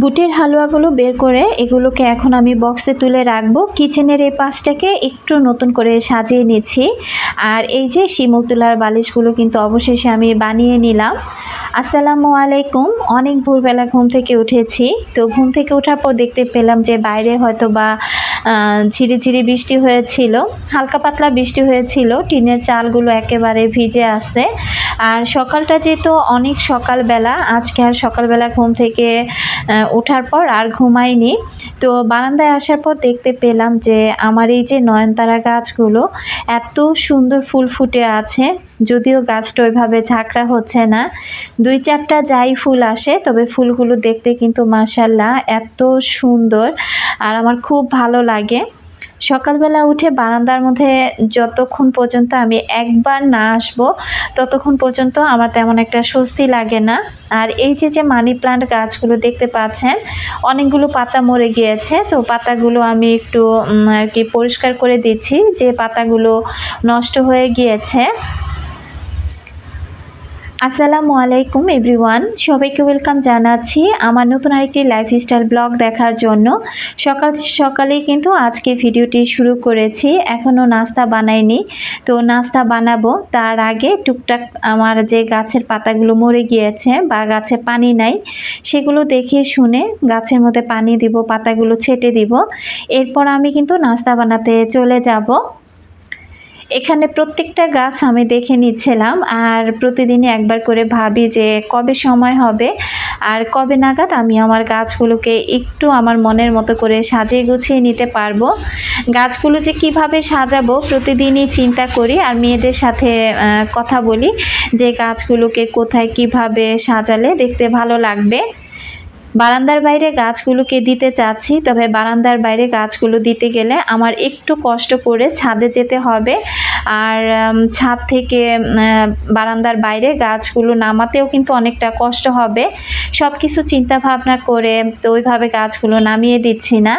বুটের হালুয়াগুলো বের করে এগুলোকে এখন আমি বক্সে তুলে রাখব। কিচেনের এই পাশটাকে একটু নতুন করে সাজিয়ে নিচ্ছি। আর এই যে শিমুল তুলার বালিশগুলো কিন্তু অবশেষে আমি বানিয়ে নিলাম। আসসালামু আলাইকুম, অনেক ভোরবেলা ঘুম থেকে উঠেছি। তো ঘুম থেকে ওঠার পর দেখতে পেলাম যে বাইরে হয়তো বা ঝিরিঝিরি বৃষ্টি হয়েছিল। হালকা পাতলা বৃষ্টি হয়েছিল, টিনের চালগুলো একেবারে ভিজে আছে। আর সকালটা যেহেতু অনেক সকালবেলা, আজকে আর সকালবেলা ঘুম থেকে ওঠার পর আর ঘুমাইনি তো বারান্দায় আসার পর দেখতে পেলাম যে আমার এই যে নয়নতারা গাছগুলো এত সুন্দর ফুল ফুটে আছে, যদিও গাছটা ওইভাবে ঝাঁকড়া হচ্ছে না। দুই চারটা যাই ফুল আসে, তবে ফুলগুলো দেখতে কিন্তু মাসাল্লাহ এত সুন্দর আর আমার খুব ভালো লাগে। সকালবেলা উঠে বারান্দার মধ্যে যতক্ষণ পর্যন্ত আমি একবার না আসব, ততক্ষণ পর্যন্ত আমার তেমন একটা স্বস্তি লাগে না। আর এই যে যে মানি প্লান্ট গাছগুলো দেখতে পাচ্ছেন, অনেকগুলো পাতা মরে গিয়েছে। তো পাতাগুলো আমি একটু আর কি পরিষ্কার করে দিচ্ছি যে পাতাগুলো নষ্ট হয়ে গিয়েছে। আসসালামু আলাইকুম এভরিওয়ান সবাইকে ওয়েলকাম জানাচ্ছি আমার নতুন আরেকটি লাইফস্টাইল ব্লগ দেখার জন্য। সকাল, সকালেই কিন্তু আজকে ভিডিওটি শুরু করেছি। এখনও নাস্তা বানাইনি। তো নাস্তা বানাবো। তার আগে টুকটাক আমার যে গাছের পাতাগুলো মরে গিয়েছে বা গাছে পানি নাই, সেগুলো দেখে শুনে গাছের মধ্যে পানি দিব, পাতাগুলো ছেটে দিব। এরপর আমি কিন্তু নাস্তা বানাতে চলে যাব। এখানে প্রত্যেকটা গাছ আমি দেখে নিচ্ছিলাম আর প্রতিদিনই একবার করে ভাবি যে কবে সময় হবে আর কবে নাগাদ আমি আমার গাছগুলোকে একটু আমার মনের মতো করে সাজিয়ে গুছিয়ে নিতে পারব। গাছগুলো যে কীভাবে সাজাবো প্রতিদিনই চিন্তা করি আর মেয়েদের সাথে কথা বলি যে গাছগুলোকে কোথায় কীভাবে সাজালে দেখতে ভালো লাগবে। বারান্দার বাইরে গাছগুলোকে দিতে চাচ্ছি, তবে বারান্দার বাইরে গাছগুলো দিতে গেলে আমার একটু কষ্ট করে ছাদে যেতে হবে। আর ছাদ থেকে বারান্দার বাইরে গাছগুলো নামাতেও কিন্তু অনেকটা কষ্ট হবে। সব কিছু চিন্তা ভাবনা করে তো ওইভাবে গাছগুলো নামিয়ে দিচ্ছি না।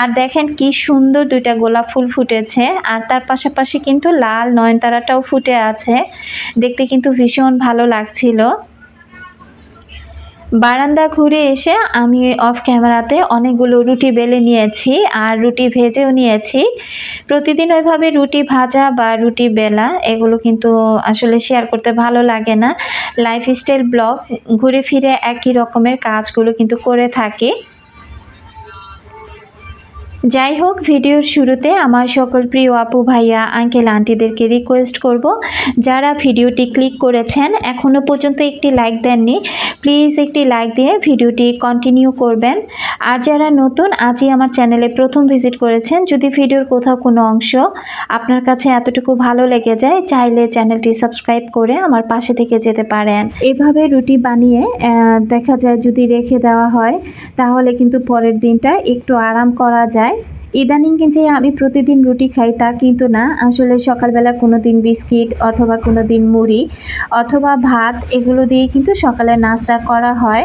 আর দেখেন কি সুন্দর দুইটা গোলাপ ফুল ফুটেছে, আর তার পাশাপাশি কিন্তু লাল নয়নতারাটাও ফুটে আছে। দেখতে কিন্তু ভীষণ ভালো লাগছিল। বারান্দা ঘুরে এসে আমি অফ ক্যামেরাতে অনেকগুলো রুটি বেলে নিয়েছি আর রুটি ভেজেও নিয়েছি। প্রতিদিন ওইভাবে রুটি ভাজা বা রুটি বেলা এগুলো কিন্তু আসলে শেয়ার করতে ভালো লাগে না। লাইফস্টাইল ব্লগ ঘুরে ফিরে একই রকমের কাজগুলো কিন্তু করে থাকি। যাই হোক ভিডিওর শুরুতে আমার সকল প্রিয় আপু, ভাইয়া, আঙ্কেল, আন্টিদেরকে রিকোয়েস্ট করব। যারা ভিডিওটি ক্লিক করেছেন এখনও পর্যন্ত একটি লাইক দেননি প্লিজ একটি লাইক দিয়ে ভিডিওটি কন্টিনিউ করবেন। আর যারা নতুন, আজই আমার চ্যানেলে প্রথম ভিজিট করেছেন, যদি ভিডিওর কোথাও কোনো অংশ আপনার কাছে এতটুকু ভালো লেগে যায়, চাইলে চ্যানেলটি সাবস্ক্রাইব করে আমার পাশে থেকে যেতে পারেন। এভাবে রুটি বানিয়ে দেখা যায় যদি রেখে দেওয়া হয়, তাহলে কিন্তু পরের দিনটা একটু আরাম করা যায়। ইদানিং যে আমি প্রতিদিন রুটি খাই তা কিন্তু না। আসলে সকালবেলা কোনো দিন বিস্কিট অথবা কোনো দিন মুড়ি অথবা ভাত এগুলো দিয়ে কিন্তু সকালে নাস্তা করা হয়।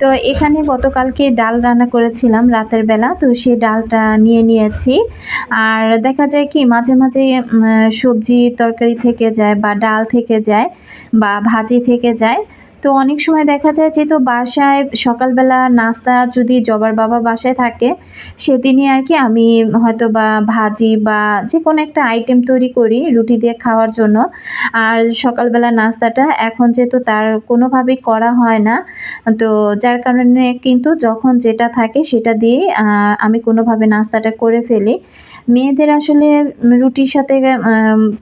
তো এখানে গতকালকে ডাল রান্না করেছিলাম রাতের বেলা, তো সেই ডালটা নিয়ে নিয়েছি। আর দেখা যায় কি, মাঝে মাঝে সবজি তরকারি থেকে যায় বা ডাল থেকে যায় বা ভাজি থেকে যায়। তো অনেক সময় দেখা যায় যে তো বাসায় সকালবেলা নাস্তা যদি জবার বাবা বাসায় থাকে, সেদিনই আর কি আমি হয়তো বা ভাজি বা যে কোনো একটা আইটেম তৈরি করি রুটি দিয়ে খাওয়ার জন্য। আর সকালবেলা নাস্তাটা এখন যেহেতু তার কোনোভাবেই করা হয় না, তো যার কারণে কিন্তু যখন যেটা থাকে সেটা দিয়ে আমি কোনোভাবে নাস্তাটা করে ফেলি। মেয়েদের আসলে রুটির সাথে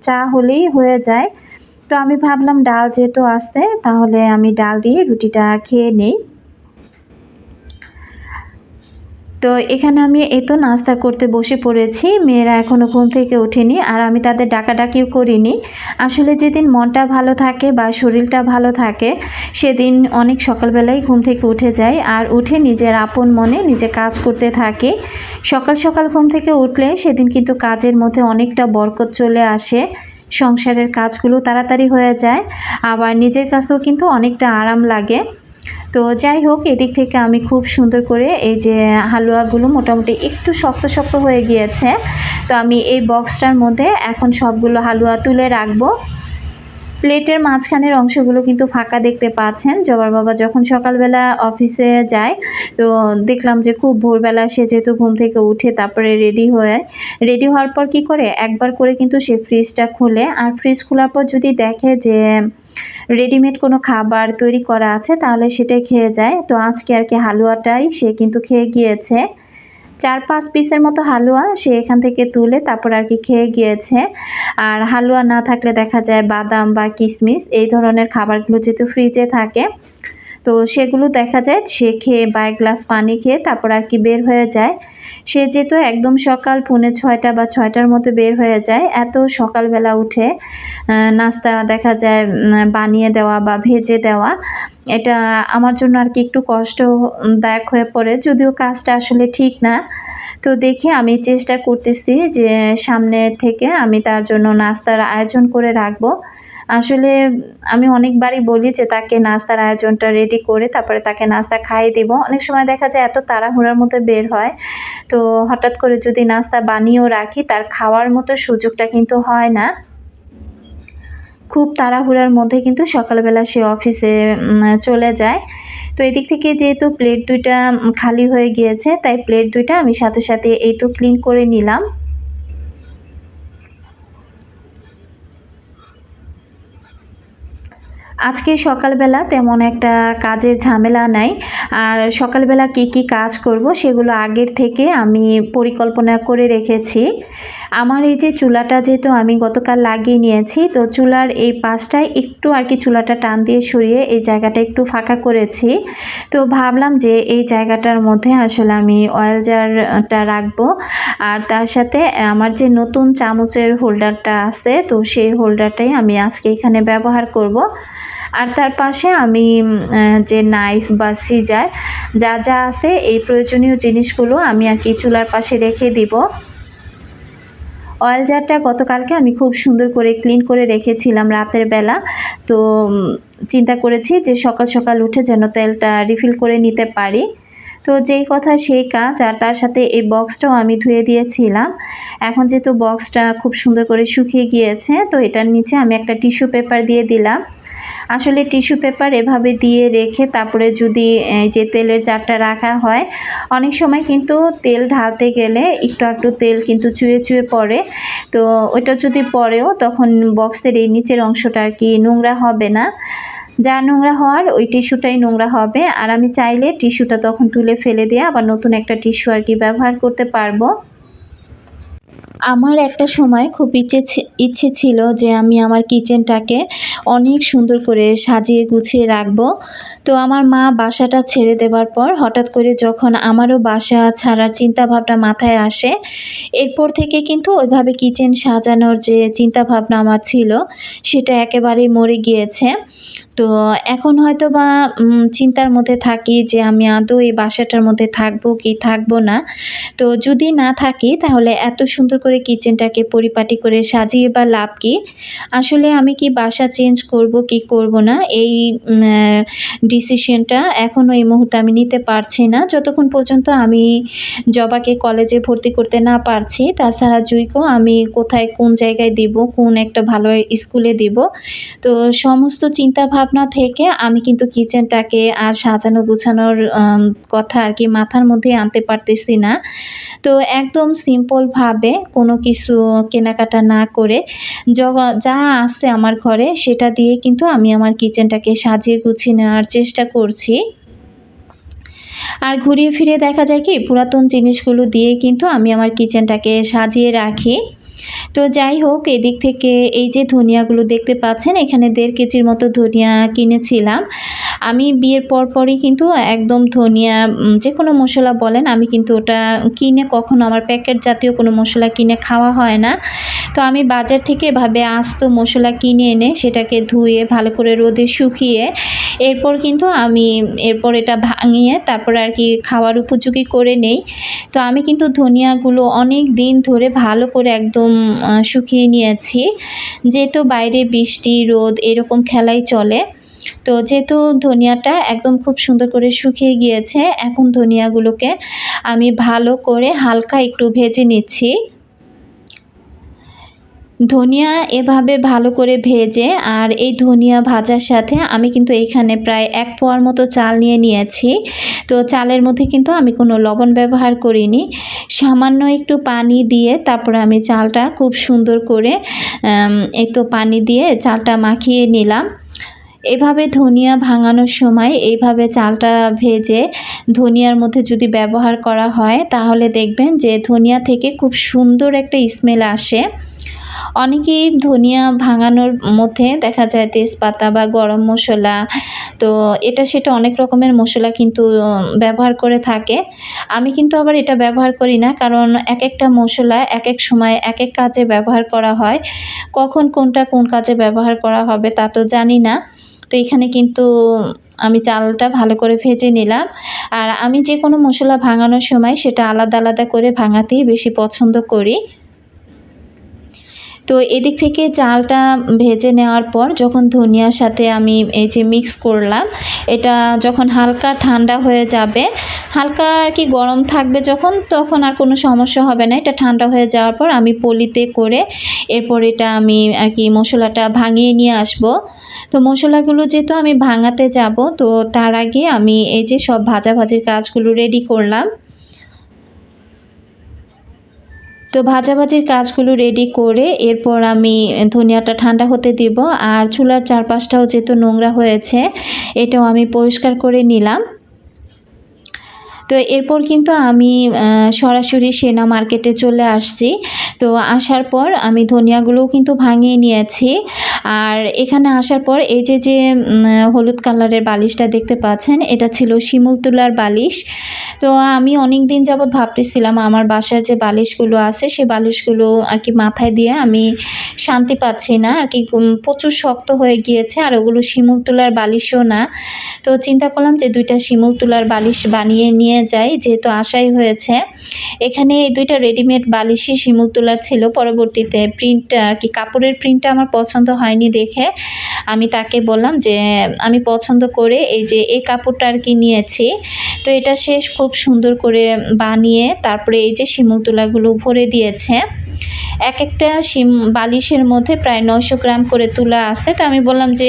চা হলেই হয়ে যায়। তো আমি ভাবলাম ডাল যেহেতু আসতে তাহলে আমি ডাল দিয়ে রুটিটা খেয়ে নেই। তো এখানে আমি এই তো নাস্তা করতে বসে পড়েছি, মেয়েরা এখনও ঘুম থেকে ওঠেনি আর আমি তাদের ডাকাডাকিও করিনি। আসলে যেদিন মনটা ভালো থাকে বা শরীরটা ভালো থাকে, সেদিন অনেক সকালবেলায় ঘুম থেকে উঠে যায় আর উঠে নিজের আপন মনে নিজে কাজ করতে থাকে। সকাল সকাল ঘুম থেকে উঠলে সেদিন কিন্তু কাজের মধ্যে অনেকটা বরকত চলে আসে। সংসারের কাজগুলো তাড়াতাড়ি হয়ে যায়, আবার নিজের কাছেও কিন্তু অনেকটা আরাম লাগে। তো যাই হোক, এদিক থেকে আমি খুব সুন্দর করে এই যে হালুয়াগুলো মোটামুটি একটু শক্ত শক্ত হয়ে গিয়েছে। তো আমি এই বক্সটার মধ্যে এখন সবগুলো হালুয়া তুলে রাখব। প্লেটের মাঝখানের অংশগুলো কিন্তু ফাঁকা দেখতে পাচ্ছেন। জবার বাবা যখন সকালবেলা অফিসে যায়, তো দেখলাম যে খুব ভোরবেলা সে যেহেতু ঘুম থেকে উঠে তারপরে রেডি হয়ে রেডি হওয়ার পর কি করে? একবার করে কিন্তু সে ফ্রিজটা খোলে। আর ফ্রিজ খোলার পর যদি দেখে যে রেডিমেড কোনো খাবার তৈরি করা আছে, তাহলে সেটাই খেয়ে যায়। তো আজকে আর কি হালুয়াটাই সে কিন্তু খেয়ে গিয়েছে। চার পাঁচ পিসের মতো হালুয়া সে এখান থেকে তুলে তারপর আর কি খেয়ে গিয়েছে। আর হালুয়া না থাকলে দেখা যায় বাদাম বা কিশমিশ এই ধরনের খাবারগুলো যেহেতু ফ্রিজে থাকে তো সেগুলো দেখা যায়, সে খেয়ে বা এক গ্লাস পানি খেয়ে তারপর আর কি বের হয়ে যায়। সে যেহেতু একদম সকাল পৌনে ছয়টা বা ছয়টার মধ্যে বের হয়ে যায়, এত সকালবেলা উঠে নাস্তা দেখা যায় বানিয়ে দেওয়া বা ভেজে দেওয়া, এটা আমার জন্য আর কি একটু কষ্টদায়ক হয়ে পড়ে। যদিও কাজটা আসলে ঠিক না, তো দেখি আমি চেষ্টা করতেছি যে সামনে থেকে আমি তার জন্য নাস্তার আয়োজন করে রাখব। আসলে আমি অনেকবারই বলি যে তাকে নাস্তার আয়োজনটা রেডি করে তারপরে তাকে নাস্তা খাইয়ে দিব। অনেক সময় দেখা যায় এত তাড়াহুড়ার মধ্যে বের হয়, তো হঠাৎ করে যদি নাস্তা বানিয়েও রাখি তার খাওয়ার মতো সুযোগটা কিন্তু হয় না। খুব তাড়াহুড়ার মধ্যে কিন্তু সকালবেলা সে অফিসে চলে যায়। তো এদিক থেকে যেহেতু প্লেট দুইটা খালি হয়ে গিয়েছে, তাই প্লেট দুইটা আমি সাথে সাথে এই তো ক্লিন করে নিলাম। আজকে সকালবেলা তেমন একটা কাজের ঝামেলা নাই। আর সকালবেলা কী কী কাজ করব সেগুলো আগের থেকে আমি পরিকল্পনা করে রেখেছি। আমার এই যে চুলাটা যেহেতু আমি গতকাল লাগিয়ে নিয়েছি, তো চুলার এই পাশটায় একটু আর কি চুলাটা টান দিয়ে সরিয়ে এই জায়গাটা একটু ফাঁকা করেছি। তো ভাবলাম যে এই জায়গাটার মধ্যে আসলে আমি অয়েল জারটা রাখব। আর তার সাথে আমার যে নতুন চামচের হোল্ডারটা আছে, তো সেই হোল্ডারটাই আমি আজকে এখানে ব্যবহার করব। আর তার পাশে আমি যে নাইফ বা সিজার যা যা আছে এই প্রয়োজনীয় জিনিসগুলো আমি আর কি চুলার পাশে রেখে দিব। অয়েল জারটা গতকালকে আমি খুব সুন্দর করে ক্লিন করে রেখেছিলাম রাতের বেলা। তো চিন্তা করেছি যে সকাল সকাল উঠে যেন তেলটা রিফিল করে নিতে পারি। তো যেই কথা সেই কাজ, আর তার সাথে এই বক্সটাও আমি ধুয়ে দিয়েছিলাম। এখন যেহেতু বক্সটা খুব সুন্দর করে শুকিয়ে গিয়েছে, তো এটার নিচে আমি একটা টিস্যু পেপার দিয়ে দিলাম। আসলে টিস্যু পেপার এভাবে দিয়ে রেখে তারপরে যদি যে তেলের চারটা রাখা হয়, অনেক সময় কিন্তু তেল ঢালতে গেলে একটু একটু তেল কিন্তু চুয়ে চুয়ে পড়ে। তো ওইটা যদি পড়েও তখন বক্সের এই নিচের অংশটা আর কি নোংরা হবে না। যা নোংরা হওয়ার, ওই টিস্যুটাই নোংরা হবে। আর আমি চাইলে টিস্যুটা তখন তুলে ফেলে দিয়ে আবার নতুন একটা টিস্যু আর কি ব্যবহার করতে পারব। আমার একটা সময় খুব ইচ্ছে ইচ্ছে ছিল যে আমি আমার কিচেনটাকে অনেক সুন্দর করে সাজিয়ে গুছিয়ে রাখব। তো আমার মা বাসাটা ছেড়ে দেবার পর হঠাৎ করে যখন আমারও বাসা ছাড়ার চিন্তাভাবনা মাথায় আসে, এরপর থেকে কিন্তু ওইভাবে কিচেন সাজানোর যে চিন্তাভাবনা আমার ছিল, সেটা একেবারেই মরে গিয়েছে। তো এখন হয়তো বা চিন্তার মধ্যে থাকি যে আমি আদৌ এই বাসাটার মধ্যে থাকব কি থাকব না। তো যদি না থাকি, তাহলে এত সুন্দর করে কিচেনটাকে পরিপাটি করে সাজিয়ে বা লাভ কি? আসলে আমি কি বাসা চেঞ্জ করব, কি করব না? এই ডিসিশনটা এখনও এই মুহূর্তে আমি নিতে পারছি না। যতক্ষণ পর্যন্ত আমি জবাকে কলেজে ভর্তি করতে না পারছি, তাছাড়া জুইকেও আমি কোথায় কোন জায়গায় দিব, কোন একটা ভালো স্কুলে দিব, তো সমস্ত চিন্তা ভাবনা থেকে আমি কিন্তু কিচেনটাকে আর সাজানো গুছানোর কথা আর কি মাথার মধ্যে আনতে পারতেছি না। তো একদম সিম্পলভাবে কোনো কিছু কেনাকাটা না করে যা আছে আমার ঘরে সেটা দিয়ে কিন্তু আমি আমার কিচেনটাকে সাজিয়ে গুছিয়ে নেওয়ার চেষ্টা করছি। আর ঘুরিয়ে ফিরে দেখা যায় কি, পুরাতন জিনিসগুলো দিয়ে কিন্তু আমি আমার কিচেনটাকে সাজিয়ে রাখি। তো যাই হোক, এদিক থেকে এই যে ধনিয়াগুলো দেখতে পাচ্ছেন, এখানে দেড় কেজির মতো ধনিয়া কিনেছিলাম। আমি বিয়ের পর পরই কিন্তু একদম ধনিয়া যে কোনো মশলা বলেন, আমি কিন্তু ওটা কিনে কখনো আমার প্যাকেট জাতীয় কোনো মশলা কিনে খাওয়া হয় না। তো আমি বাজার থেকে এভাবে আস্ত মশলা কিনে এনে সেটাকে ধুয়ে, ভালো করে রোদে শুকিয়ে, এরপর কিন্তু আমি এরপর এটা ভাঙিয়ে তারপর আর কি খাওয়ার উপযোগী করে নেই। তো আমি কিন্তু ধনিয়াগুলো অনেক দিন ধরে ভালো করে একদম শুকিয়ে নিয়েছি। যেহেতু বাইরে বৃষ্টি, রোদ এরকম খেলাই চলে, তো যেহেতু ধনিয়াটা একদম খুব সুন্দর করে শুকিয়ে গিয়েছে, এখন ধনিয়াগুলোকে আমি ভালো করে হালকা একটু ভেজে নিচ্ছি। ধনিয়া এভাবে ভালো করে ভেজে আর এই ধনিয়া ভাজার সাথে আমি কিন্তু এখানে প্রায় এক পোয়ার মতো চাল নিয়ে নিয়েছি। তো চালের মধ্যে কিন্তু আমি কোনো লবণ ব্যবহার করিনি। সামান্য একটু পানি দিয়ে তারপরে আমি চালটা খুব সুন্দর করে তো পানি দিয়ে চালটা মাখিয়ে নিলাম। এভাবে ধনিয়া ভাঙানোর সময় এইভাবে চালটা ভেজে ধনিয়ার মধ্যে যদি ব্যবহার করা হয়, তাহলে দেখবেন যে ধনিয়া থেকে খুব সুন্দর একটা স্মেল আসে। অনেকেই ধনিয়া ভাঙানোর মধ্যে দেখা যায় তেজপাতা বা গরম মশলা। তো এটা সেটা অনেক রকমের মশলা কিন্তু ব্যবহার করে থাকে। আমি কিন্তু আবার এটা ব্যবহার করি না, কারণ এক একটা মশলা এক এক সময় এক এক কাজে ব্যবহার করা হয়। কখন কোনটা কোন কাজে ব্যবহার করা হবে তা তো জানি না। তো এখানে কিন্তু, আমি চালটা ভালো করে ভেজে নিলাম। আর আমি যে কোনো মশলা ভাঙানোর সময় সেটা আলাদা আলাদা করে ভাঙাতেই বেশি পছন্দ করি। তো এদিক থেকে চালটা ভেজে নেওয়ার পর যখন ধনিয়ার সাথে আমি এই যে মিক্স করলাম, এটা যখন হালকা ঠান্ডা হয়ে যাবে, হালকা আর কি গরম থাকবে যখন, তখন আর কোনো সমস্যা হবে না। এটা ঠান্ডা হয়ে যাওয়ার পর আমি পলিতে করে এরপর এটা আমি আর কি মশলাটা ভাঙিয়ে নিয়ে আসব। তো মশলাগুলো যেহেতু আমি ভাঙাতে যাব, তো তার আগে আমি এই যে সব ভাজাভাজির কাজগুলো রেডি করলাম। তো ভাজাভাজির কাজগুলো রেডি করে এরপর আমি ধনিয়াটা ঠান্ডা হতে দিব আর চুলার চারপাশটাও যেহেতু নোংরা হয়েছে, এটাও আমি পরিষ্কার করে নিলাম। তো এরপর কিন্তু আমি সরাসরি সেনা মার্কেটে চলে আসছি। তো আসার পর আমি ধনিয়াগুলোও কিন্তু ভাঙিয়ে নিয়েছি। আর এখানে আসার পর এই যে যে হলুদ কালারের বালিশটা দেখতে পাচ্ছেন, এটা ছিল শিমুল তুলার বালিশ। তো আমি অনেক দিন যাবৎ ভাবতেছিলাম, আমার বাসার যে বালিশগুলো আছে, সে বালিশগুলো আর কি মাথায় দিয়ে আমি শান্তি পাচ্ছি না। আর কি প্রচুর শক্ত হয়ে গিয়েছে, আর ওগুলো শিমুল তুলার বালিশও না। তো চিন্তা করলাম যে দুইটা শিমুল তুলার বালিশ বানিয়ে নিয়ে যাই যেহেতু আশাই হয়েছে। এখানে এই দুইটা রেডিমেড বালিশই শিমুল তোলা ছিল। পরবর্তীতে প্রিন্টটা আর কি কাপড়ের প্রিন্টটা আমার পছন্দ হয়নি দেখে। আমি তাকে বললাম যে, আমি পছন্দ করে এই যে, এই কাপড়টা আর কি নিয়েছি। তো এটা শেষ খুব সুন্দর করে বানিয়ে তারপরে এই যে শিমুল তুলাগুলো ভরে দিয়েছে। এক একটা শিম, বালিশের মধ্যে প্রায় নশো গ্রাম করে তুলা আসছে তো আমি বললাম যে,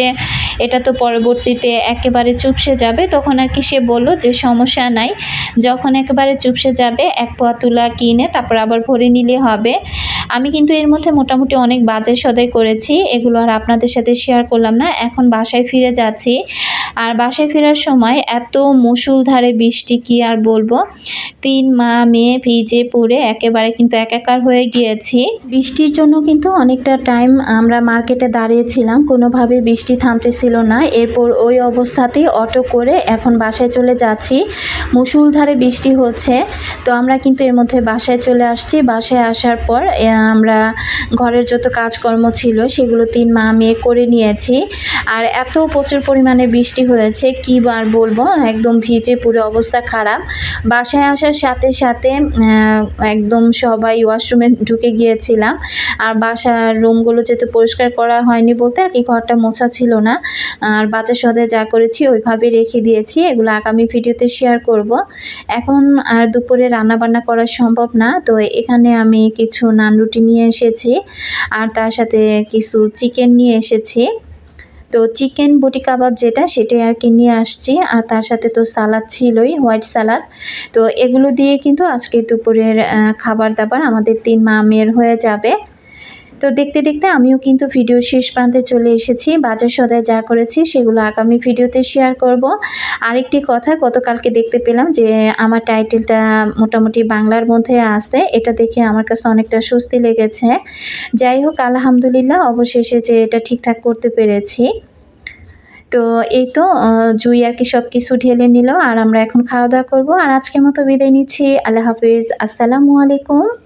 এটা তো পরবর্তীতে একেবারে চুপসে যাবে। তখন আর কি সে বলল যে, সমস্যা নাই। যখন একেবারে চুপসে যাবে, এক তুলা কিনে তারপর আবার ভরে নিলে হবে। আমি কিন্তু এর মধ্যে মোটামুটি অনেক বাজার সদাই করেছি, এগুলো আর আপনাদের সাথে শেয়ার করলাম না। এখন বাসায় ফিরে যাচ্ছি। আর বাসায় ফেরার সময় এত মুসুলধারে বৃষ্টি, কি আর বলব? তিন মা, মেয়ে ভিজে পড়ে একেবারে কিন্তু একাকার হয়ে গিয়েছি। বৃষ্টির জন্য কিন্তু অনেকটা টাইম আমরা মার্কেটে দাঁড়িয়েছিলাম কোনোভাবে বৃষ্টি থামতেছিল না। এরপর ওই অবস্থাতেই অটো করে এখন বাসায় চলে যাচ্ছি। মুসুলধারে বৃষ্টি হচ্ছে, তো আমরা কিন্তু এর মধ্যে বাসায় চলে আসছি। বাসায় আসার পর আমরা ঘরের যত কাজকর্ম ছিল সেগুলো তিন মা মেয়ে করে নিয়েছি। আর এত প্রচুর পরিমাণে বৃষ্টি হয়েছে, কি আর বলব? একদম ভিজে পুরো অবস্থা খারাপ। বাসায় আসার সাথে সাথে একদম সবাই ওয়াশরুমে ঢুকে গিয়েছিলাম। আর বাসার রুমগুলো যেহেতু পরিষ্কার করা হয়নি বলতে আর কি, ঘরটা মোছা ছিল না। আর বাচ্চার সাথে যা করেছি ওইভাবে রেখে দিয়েছি, এগুলো আগামী ভিডিওতে শেয়ার করব। এখন আর দুপুরে রান্না বান্না করা সম্ভব না, তো এখানে আমি কিছু নান রুটি নিয়ে এসেছি আর তার সাথে কিছু চিকেন নিয়ে এসেছি। তো চিকেন বটি কাবাব যেটা, সেটাই আর কি নিয়ে আসছি। আর তার সাথে তো সালাদ ছিলই, হোয়াইট সালাদ। তো এগুলো দিয়ে কিন্তু আজকে দুপুরের খাবার দাবার আমাদের তিন মা মেয়ের হয়ে যাবে। তো দেখতে দেখতে আমিও কিন্তু ভিডিও শেষ প্রান্তে চলে এসেছি। বাজার সদায় যা করেছি সেগুলো আগামী ভিডিওতে শেয়ার করব। আরেকটি কথা, গতকালকে দেখতে পেলাম যে আমার টাইটেলটা মোটামুটি বাংলার মধ্যে আছে। এটা দেখে আমার কাছে অনেকটা স্বস্তি লেগেছে। যাই হোক, আলহামদুলিল্লাহ, অবশেষে যে এটা ঠিকঠাক করতে পেরেছি। তো এই তো জুই আর কি সব কিছু ঢেলে নিল, আর আমরা এখন খাওয়া দাওয়া করব। আর আজকের মতো বিদায় নিচ্ছি। আল্লাহ হাফিজ। আসসালামু আলাইকুম।